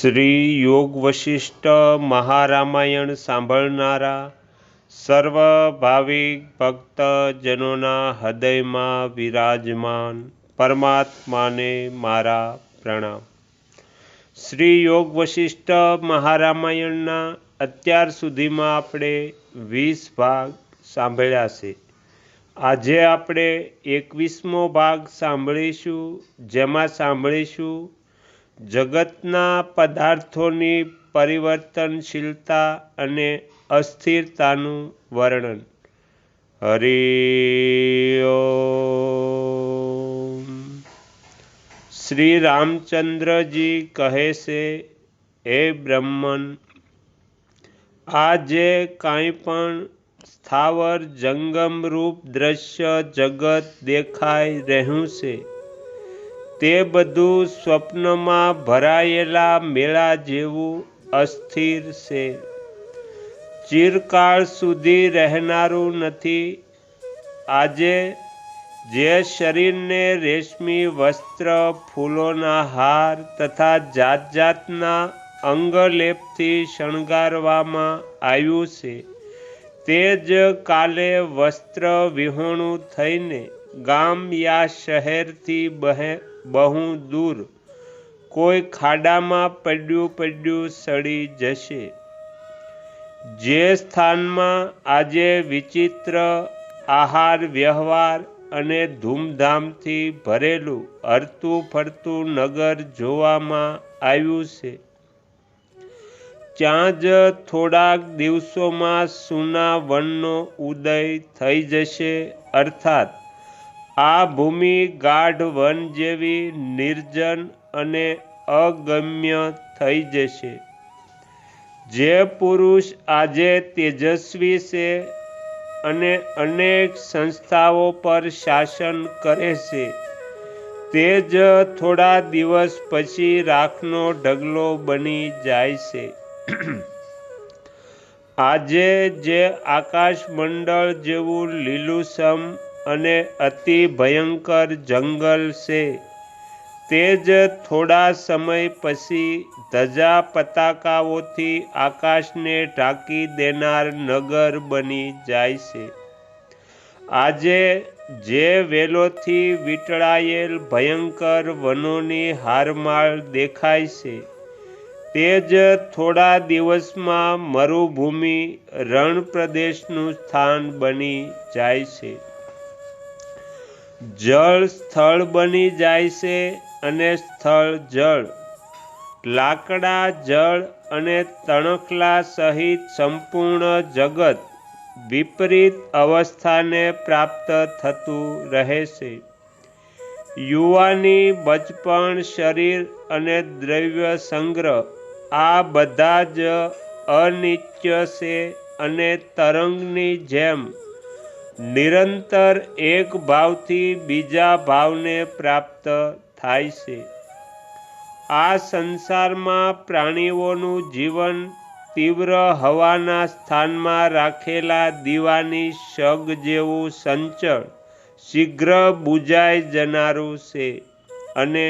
શ્રી યોગ વશિષ્ઠ મહારામાયણ સાંભળનારા સર્વ ભાવિક ભક્તજનોના હૃદયમાં વિરાજમાન પરમાત્માને મારા પ્રણામ. શ્રી યોગ વશિષ્ઠ મહારામાયણના અત્યાર સુધીમાં આપણે વીસ ભાગ સાંભળ્યા છે. આજે આપણે એકવીસમો ભાગ સાંભળીશું, જેમાં સાંભળીશું જગતના પદાર્થોની પરિવર્તનશીલતા અને અસ્થિરતાનું વર્ણન. હરિ શ્રી રામચંદ્રજી કહે છે, હે બ્રહ્મન આ જે કાંઈ પણ સ્થાવર જંગમરૂપ દ્રશ્ય જગત દેખાઈ રહ્યું છે. તે બધું સ્વપ્નમાં ભરાયેલા મેળા જેવું અસ્થિર છે. ચિરકાળ સુધી રહેનારું નથી. આજે જે શરીરને રેશમી વસ્ત્ર, ફૂલોના હાર તથા જાત જાતના અંગલેપથી શણગારવામાં આવ્યું છે, તે જ કાલે વસ્ત્ર વિહોણું થઈને ગામ યા શહેરથી બહે, બહુ દૂર. કોઈ ખાડામાં પડ્યું પડ્યું સડી જશે. જે સ્થાનમાં આજે વિચિત્ર આહાર વ્યવહાર અને ધૂમધામથી ભરેલું હરતું ફરતું નગર જોવામાં આવ્યું છે. ત્યાં જ થોડાક દિવસોમાં સુના વનનો ઉદય થઈ જશે, અર્થાત આ ભૂમિ ગાઢ વન જેવી નિર્જન અને અગમ્ય થઈ જશે. જે પુરુષ આજે તેજસ્વી છે અને અનેક સંસ્થાઓ પર શાસન કરે છે. તે જ થોડા દિવસ પછી રાખનો ઢગલો બની જાય છે. આજે જે આકાશ મંડળ જેવું લીલુંછમ અને અતિ ભયંકર જંગલ છે. તે જ થોડા સમય પછી ધજા પતાકાઓથી આકાશને ઢાંકી દેનાર નગર બની જાય છે. આજે જે વેલોથી વીંટળાયેલ ભયંકર વનોની હારમાળ દેખાય છે તે જ થોડા દિવસમાં મરુભૂમિ રણ પ્રદેશનું સ્થાન બની જાય છે. જળ સ્થળ બની જાય છે અને સ્થળ જળ. લાકડા જળ અને તણખલા સહિત સંપૂર્ણ જગત વિપરીત અવસ્થાને પ્રાપ્ત થતું રહે છે. યુવાની બચપણ, શરીર અને દ્રવ્ય સંગ્રહ આ બધા જ અનિત્ય છે અને તરંગની જેમ નિરંતર એક ભાવથી બીજા ભાવને પ્રાપ્ત થાય છે. આ સંસારમાં પ્રાણીઓનું જીવન તીવ્ર હવાના સ્થાનમાં રાખેલા દીવાની શગ જેવું સંચળ શીઘ્ર બુજાઈ જનારું છે અને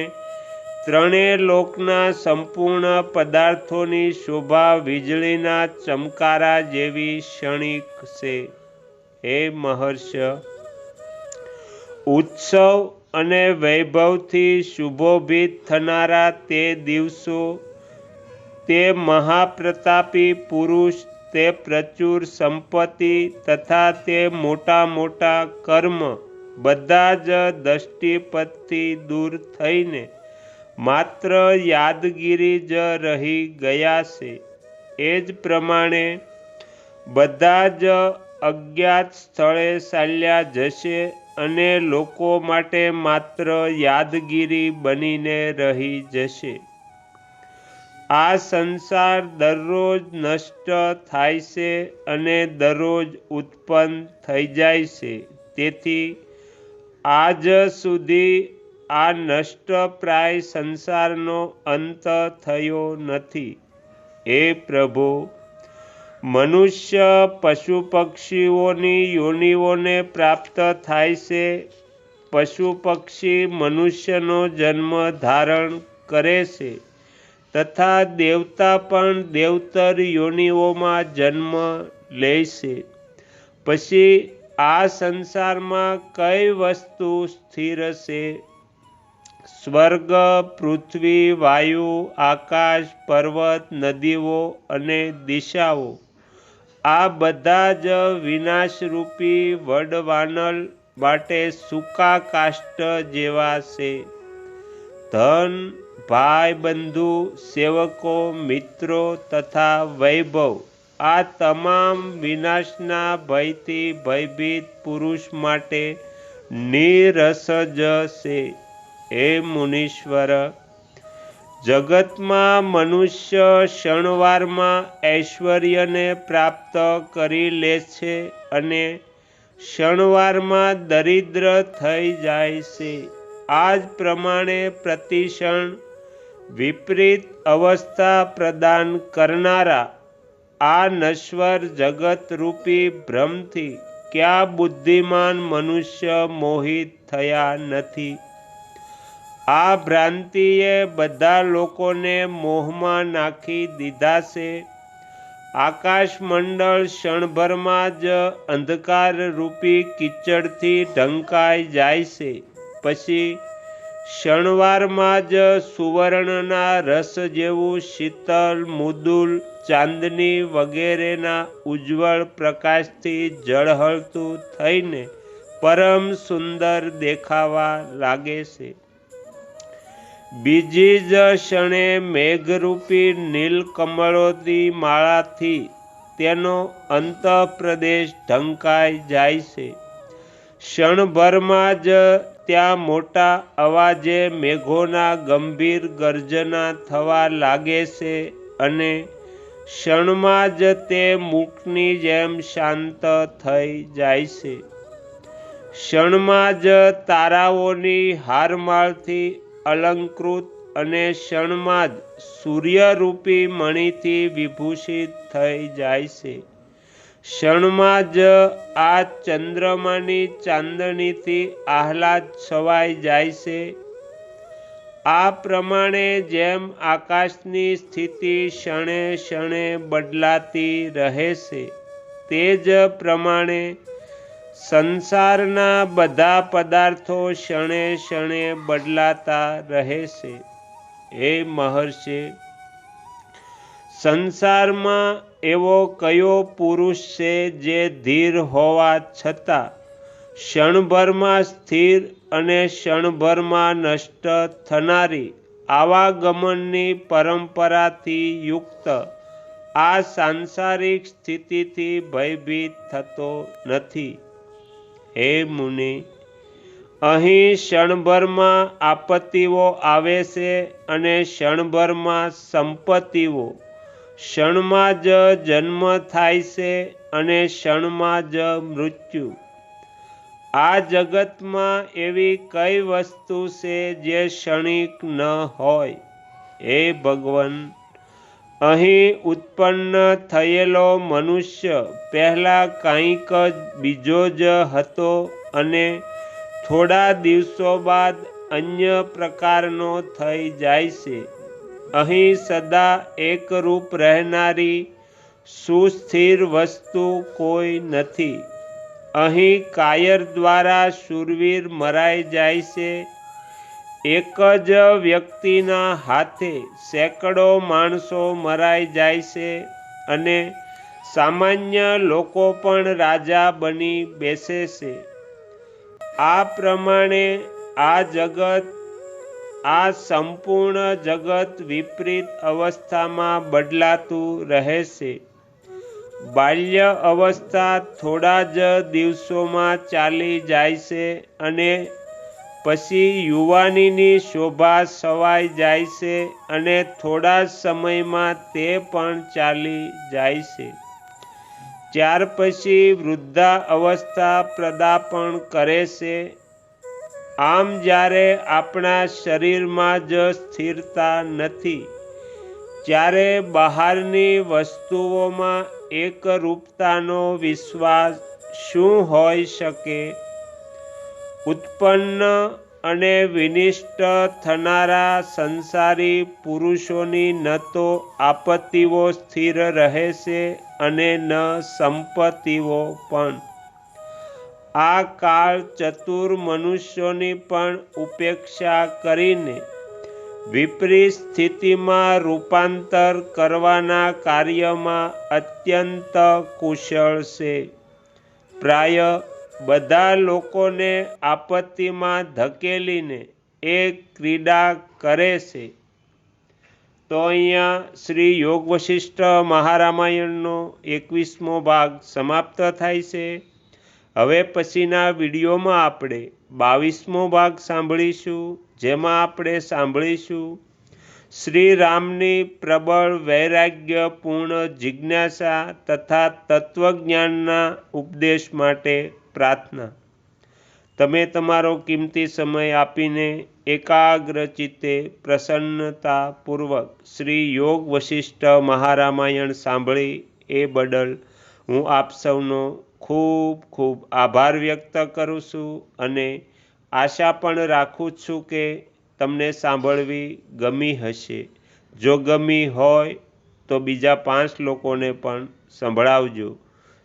ત્રણેય લોકના સંપૂર્ણ પદાર્થોની શોભા વીજળીના ચમકારા જેવી ક્ષણિક છે. હે મહર્ષ, ઉત્સવ અને વૈભવથી શુભોભિત થનારા તે દિવસો, તે મહાપ્રતાપી પુરુષ, તે પ્રચુર સંપત્તિ તથા તે મોટા મોટા કર્મ બધા જ દષ્ટિપથથી દૂર થઈને માત્ર યાદગીરી જ રહી ગયા છે. એ જ પ્રમાણે બધા જ અજ્ઞાત સ્થળે ચાલ્યા જશે અને લોકો માટે માત્ર યાદગીરી બનીને રહી જશે. આ સંસાર દરરોજ નષ્ટ થાય છે અને દરરોજ ઉત્પન્ન થઈ જાય છે. તેથી આજ સુધી આ નષ્ટપ્રાય સંસારનો અંત થયો નથી. હે પ્રભુ મનુષ્ય પશુ પક્ષીઓની યોનિઓને પ્રાપ્ત થાય છે. પશુ પક્ષી મનુષ્યનો જન્મ ધારણ કરે છે તથા દેવતા પણ દેવતર યોનિઓમાં જન્મ લે છે. પછી આ સંસારમાં કઈ વસ્તુ સ્થિર છે? સ્વર્ગ, પૃથ્વી, વાયુ, આકાશ, પર્વત, નદીઓ અને દિશાઓ. આ બધા જ વિનાશરૂપી વડવાનલ માટે સૂકા કાષ્ટ જેવા છે. ધન, ભાઈ, બંધુ, સેવકો, મિત્રો તથા વૈભવ, આ તમામ વિનાશના ભયથી ભયભીત પુરુષ માટે નિરસ જ છે. હે મુનીશ્વર જગતમાં મનુષ્ય ક્ષણવારમાં ઐશ્વર્યને પ્રાપ્ત કરી લે છે અને ક્ષણવારમાં દરિદ્ર થઈ જાય છે. આ જ પ્રમાણે પ્રતિક્ષણ વિપરીત અવસ્થા પ્રદાન કરનારા આ નશ્વર જગતરૂપી ભ્રમથી ક્યાં બુદ્ધિમાન મનુષ્ય મોહિત થયા નથી? આ ભ્રાંતિએ બધા લોકોને મોહમાં નાખી દીધા છે. આકાશમંડળ ક્ષણભરમાં જ અંધકાર રૂપી કિચડથી ઢંકાઈ જાય છે. પછી શણવારમાં જ સુવર્ણના રસ જેવું શીતલ, મુદુલ, ચાંદની વગેરેના ઉજ્જવળ પ્રકાશથી ઝળહળતું થઈને પરમ સુંદર દેખાવા લાગે છે. બીજી જ ક્ષણે મેઘરૂપી નીલકમળોની માળાથી તેનો અંતઃપ્રદેશ ઢંકાઈ જાય છે. ક્ષણભરમાં જ ત્યાં મોટા અવાજે મેઘોના ગંભીર ગર્જના થવા લાગે છે અને ક્ષણમાં જ તે મૂકની જેમ શાંત થઈ જાય છે. ક્ષણમાં જ તારાઓની હારમાળથી અલંકૃત અને ક્ષણમાં જ સૂર્યરૂપી મણિથી વિભૂષિત થઈ જાય છે. ક્ષણમાં જ આ ચંદ્રમાની ચાંદણીથી આહલાદ છવાઈ જાય છે. આ પ્રમાણે જેમ આકાશની સ્થિતિ ક્ષણે ક્ષણે બદલાતી રહે છે, તે જ પ્રમાણે સંસારના બધા પદાર્થો ક્ષણે ક્ષણે બદલાતા રહે છે. હે મહર્ષિ, સંસારમાં એવો કયો પુરુષ છે જે ધીર હોવા છતાં ક્ષણભરમાં સ્થિર અને ક્ષણભરમાં નષ્ટ થનારી આવાગમનની પરંપરાથી યુક્ત આ સાંસારિક સ્થિતિથી ભયભીત થતો નથી. હે મુનિ, અહીં ક્ષણભરમાં આપત્તિઓ આવે છે અને ક્ષણભરમાં સંપત્તિઓ. ક્ષણમાં જ જન્મ થાય છે અને ક્ષણમાં જ મૃત્યુ. આ જગતમાં એવી કઈ વસ્તુ છે જે ક્ષણિક ન હોય? હે ભગવાન અહીં ઉત્પન્ન થયેલો મનુષ્ય પહેલાં કંઈક બીજો જ હતો અને થોડા દિવસો બાદ અન્ય પ્રકારનો થઈ જાય છે. અહીં સદા એકરૂપ રહેનારી સુસ્થિર વસ્તુ કોઈ નથી. અહીં કાયર દ્વારા શૂરવીર મરાઈ જાય છે એક જ વ્યક્તિના હાથે સેંકડો માણસો મરાઈ જાય છે અને સામાન્ય લોકો પણ રાજા બની બેસે છે. આ પ્રમાણે આ જગત, આ સંપૂર્ણ જગત વિપરીત અવસ્થામાં બદલાતું રહે છે. બાલ્ય અવસ્થા થોડા જ દિવસોમાં ચાલી જાય છે અને પછી યુવાનીની શોભા સવાઈ જાય છે અને થોડા સમયમાં તે પણ ચાલી જાય છે. ત્યાર પછી વૃદ્ધા અવસ્થા પ્રદાપણ કરે છે. આમ જ્યારે આપણા શરીરમાં જ સ્થિરતા નથી, ત્યારે બહારની વસ્તુઓમાં એકરૂપતાનો વિશ્વાસ શું હોઈ શકે? ઉત્પન્ન અને વિનિષ્ટ થનારા સંસારી પુરુષોની ન તો આપત્તિઓ સ્થિર રહેશે અને ન સંપત્તિઓ પણ. આ કાળ ચતુર મનુષ્યોની પણ ઉપેક્ષા કરીને વિપરીત સ્થિતિમાં રૂપાંતર કરવાના કાર્યમાં અત્યંત કુશળ છે. પ્રાય બધા લોકોને આપત્તિમાં ધકેલીને એ ક્રીડા કરે છે. તો અહીંયા શ્રી યોગ વશિષ્ઠ મહારામાયણનો એકવીસમો ભાગ સમાપ્ત થાય છે. હવે પછીના વિડીયોમાં આપણે બાવીસમો ભાગ સાંભળીશું, જેમાં આપણે સાંભળીશું શ્રી રામની પ્રબળ વૈરાગ્યપૂર્ણ જિજ્ઞાસા તથા તત્વજ્ઞાનના ઉપદેશ માટે પ્રાર્થના. તમે તમારો કિંમતી સમય આપીને એકાગ્ર ચિત્તે પ્રસન્નતાપૂર્વક શ્રી યોગ વશિષ્ઠ મહારામાયણ સાંભળી એ બદલ હું આપ સૌનો ખૂબ ખૂબ આભાર વ્યક્ત કરું છું અને આશા પણ રાખું છું કે તમને સાંભળવી ગમી હશે. જો ગમી હોય તો બીજા પાંચ લોકોને પણ સંભળાવજો.